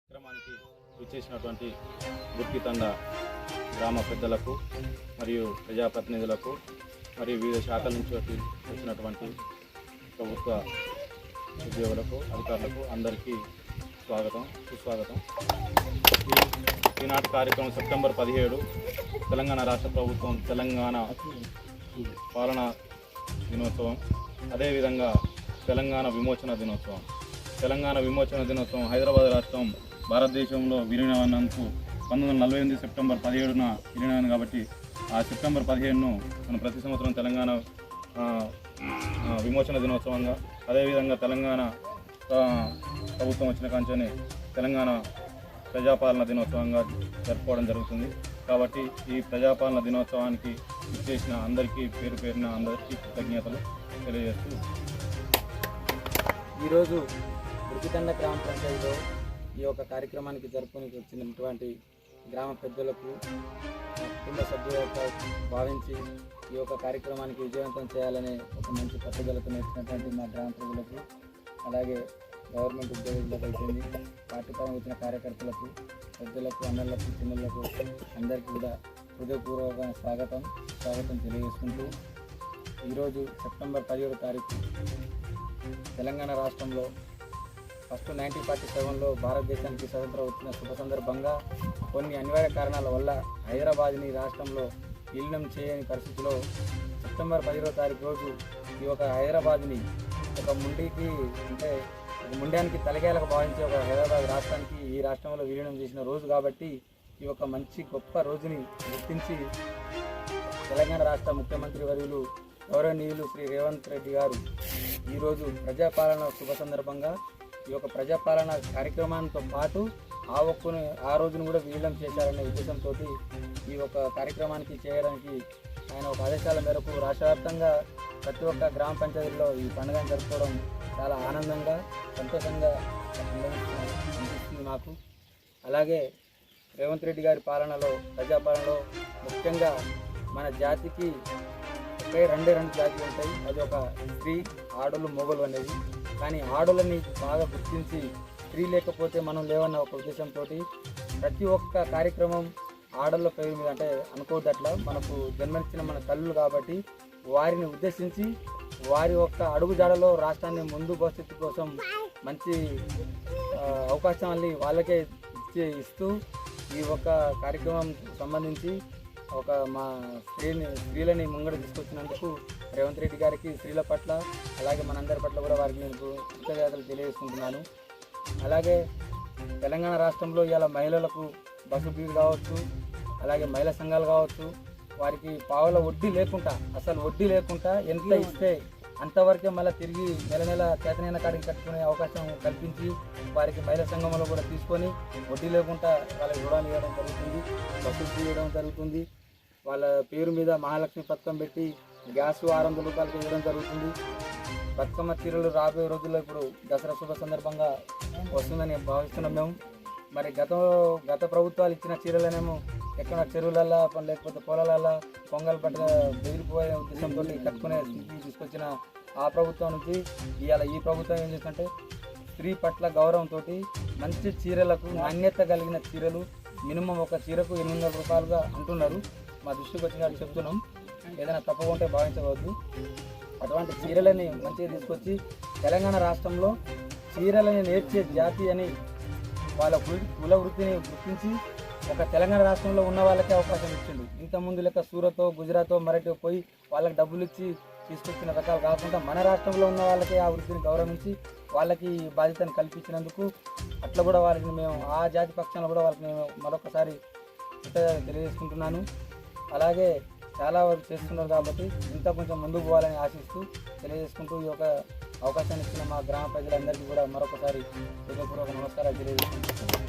కార్యక్రమానికి విచ్చేసినటువంటి గుర్కితండ గ్రామ పెద్దలకు మరియు ప్రజాప్రతినిధులకు మరియు వివిధ శాఖల నుంచి వచ్చినటువంటి ప్రభుత్వ ఉద్యోగులకు అధికారులకు అందరికీ స్వాగతం సుస్వాగతం. ఈనాటి కార్యక్రమం సెప్టెంబర్ పదిహేడు. తెలంగాణ రాష్ట్ర ప్రభుత్వం తెలంగాణ పాలన దినోత్సవం. అదేవిధంగా తెలంగాణ విమోచన దినోత్సవం. తెలంగాణ విమోచన దినోత్సవం హైదరాబాద్ రాష్ట్రం భారతదేశంలో విలీనమైనందుకు పంతొమ్మిది వందల నలభై ఎనిమిది సెప్టెంబర్ పదిహేడున విలీనమైంది కాబట్టి ఆ సెప్టెంబర్ పదిహేడును మనం ప్రతి సంవత్సరం తెలంగాణ విమోచన దినోత్సవంగా అదేవిధంగా తెలంగాణ ప్రభుత్వం వచ్చిన కాంచని తెలంగాణ ప్రజాపాలన దినోత్సవంగా జరుపుకోవడం జరుగుతుంది. కాబట్టి ఈ ప్రజాపాలన దినోత్సవానికి ఇచ్చేసిన అందరికీ పేరు పేరున అందరికీ కృతజ్ఞతలు తెలియజేస్తూ ఈరోజు ఉరికితండ గ్రామ పంచాయతీలో ఈ యొక్క కార్యక్రమానికి జరుపుకొని వచ్చినటువంటి గ్రామ పెద్దలకు కుటుంబ సభ్యులకు భావించి ఈ యొక్క కార్యక్రమానికి విజయవంతం చేయాలనే ఒక మంచి పట్టుదలతో నేర్చినటువంటి మా గ్రామ ప్రజలకు అలాగే గవర్నమెంట్ ఉద్యోగులకు అయిపోయింది పార్టీ పరంగా వచ్చిన కార్యకర్తలకు పెద్దలకు అన్నలకు చిన్నలకు అందరికీ కూడా హృదయపూర్వక స్వాగతం స్వాగతం తెలియజేసుకుంటూ ఈరోజు సెప్టెంబర్ పదిహేడు తారీఖు తెలంగాణ రాష్ట్రంలో ఫస్ట్ నైన్టీన్ ఫార్టీ సెవెన్లో భారతదేశానికి స్వతంత్రం వచ్చిన శుభ సందర్భంగా కొన్ని అనివార్య కారణాల వల్ల హైదరాబాద్ని రాష్ట్రంలో విలీనం చేయని పరిస్థితిలో సెప్టెంబర్ పదిహేడో తారీఖు రోజు ఈ యొక్క హైదరాబాద్ని ఒక ముండికి అంటే ముండానికి తలకేలకు భావించే ఒక హైదరాబాద్ రాష్ట్రానికి ఈ రాష్ట్రంలో విలీనం చేసిన రోజు కాబట్టి ఈ యొక్క మంచి గొప్ప రోజుని గుర్తించి తెలంగాణ రాష్ట్ర ముఖ్యమంత్రి వర్యులు గౌరవనీయులు శ్రీ రేవంత్ రెడ్డి గారు ఈరోజు ప్రజాపాలన శుభ సందర్భంగా ఈ యొక్క ప్రజాపాలన కార్యక్రమాలతో పాటు ఆ ఒక్కను ఆ రోజును కూడా విలీనం చేశారనే ఉద్దేశంతో ఈ యొక్క కార్యక్రమానికి చేయడానికి ఆయన ఒక ఆదేశాల మేరకు రాష్ట్ర వ్యాప్తంగా ప్రతి ఒక్క గ్రామ పంచాయతీలో ఈ పండుగను జరుపుకోవడం చాలా ఆనందంగా సంతోషంగా అనిపిస్తుంది నాకు అలాగే రేవంత్ రెడ్డి గారి పాలనలో ప్రజాపాలనలో ముఖ్యంగా మన జాతికి ఒకే రెండే రెండు జాతులు ఉంటాయి. అది ఒక స్త్రీ ఆడలు మొగలు అనేది. కానీ ఆడలని బాగా గుర్తించి స్త్రీ లేకపోతే మనం లేవన్న ఒక ఉద్దేశంతో ప్రతి ఒక్క కార్యక్రమం ఆడళ్ళ పేరు మీద అంటే అనుకోవద్దట్లా మనకు జన్మనిచ్చిన మన తల్లులు కాబట్టి వారిని ఉద్దేశించి వారి యొక్క అడుగుజాడలో రాష్ట్రాన్ని ముందు భవిష్యత్తు కోసం మంచి అవకాశాన్ని అవకాశం అల్లి వాళ్ళకే ఇచ్చి ఇస్తూ ఈ ఒక కార్యక్రమం సంబంధించి ఒక మా స్త్రీని స్త్రీలని ముంగడ తీసుకొచ్చినందుకు రేవంత్ రెడ్డి గారికి స్త్రీల పట్ల అలాగే మనందరి పట్ల కూడా వారికి నేను కృతజ్ఞతలు తెలియజేసుకుంటున్నాను. అలాగే తెలంగాణ రాష్ట్రంలో ఇలా మహిళలకు బస్సు బీలు కావచ్చు అలాగే మహిళా సంఘాలు కావచ్చు వారికి పావుల వడ్డీ లేకుండా అసలు వడ్డీ లేకుండా ఎంత ఇస్తే అంతవరకే మళ్ళీ తిరిగి నెల నెల చేతనైన కాడికి కట్టుకునే అవకాశం కల్పించి వారికి మహిళా సంఘంలో కూడా తీసుకొని వడ్డీ లేకుండా వాళ్ళకి రుణాలు ఇవ్వడం జరుగుతుంది బస్సులు ఇవ్వడం జరుగుతుంది. వాళ్ళ పేరు మీద మహాలక్ష్మి పథకం పెట్టి గ్యాస్ ఆరు వందల రూపాయలకి ఇవ్వడం జరుగుతుంది. బతుకమ్మ చీరలు రాబోయే రోజుల్లో ఇప్పుడు దసరా శుభ సందర్భంగా వస్తుందని భావిస్తున్నాం మేము. మరి గత గత ప్రభుత్వాలు ఇచ్చిన చీరలనేమో ఎక్కడ చెరువులల్లా లేకపోతే పొలాలల్లా పొంగల్ పట్ట బెదిరిపోయే ఉద్దేశంతో కట్టుకునే స్థితి తీసుకొచ్చిన ఆ ప్రభుత్వం నుంచి ఇవాళ ఈ ప్రభుత్వం ఏం చేస్తుంటే స్త్రీ పట్ల గౌరవంతో మంచి చీరలకు నాణ్యత కలిగిన చీరలు మినిమం ఒక చీరకు ఎనిమిది వందల రూపాయలుగా అంటున్నారు. మా దృష్టికి వచ్చిన చెప్తున్నాం. ఏదైనా తప్పకుంటే భావించవద్దు. అటువంటి చీరలని మంచిగా తీసుకొచ్చి తెలంగాణ రాష్ట్రంలో చీరలని నేర్చే జాతి అని వాళ్ళ కుల వృత్తిని గుర్తించి ఒక తెలంగాణ రాష్ట్రంలో ఉన్న వాళ్ళకే అవకాశం ఇచ్చిండు. ఇంతకుముందు లెక్క సూరతో గుజరాతో మరటి పోయి వాళ్ళకి డబ్బులు ఇచ్చి తీసుకొచ్చిన రకాలు కాకుండా మన రాష్ట్రంలో ఉన్న వాళ్ళకే ఆ వృత్తిని గౌరవించి వాళ్ళకి ఈ బాధ్యతను కల్పించినందుకు అట్లా కూడా వాళ్ళకి మేము ఆ జాతి పక్షాన కూడా వాళ్ళకి మేము మరొకసారి తెలియజేసుకుంటున్నాను. అలాగే చాలా వరకు చేస్తున్నారు కాబట్టి ఇంకా కొంచెం ముందుకు పోవాలని ఆశిస్తూ తెలియజేసుకుంటూ ఈ యొక్క అవకాశాన్ని ఇచ్చిన మా గ్రామ ప్రజలందరికీ కూడా మరొకసారి హృదయపూర్వక నమస్కారాలు తెలియజేసుకుంటున్నాను.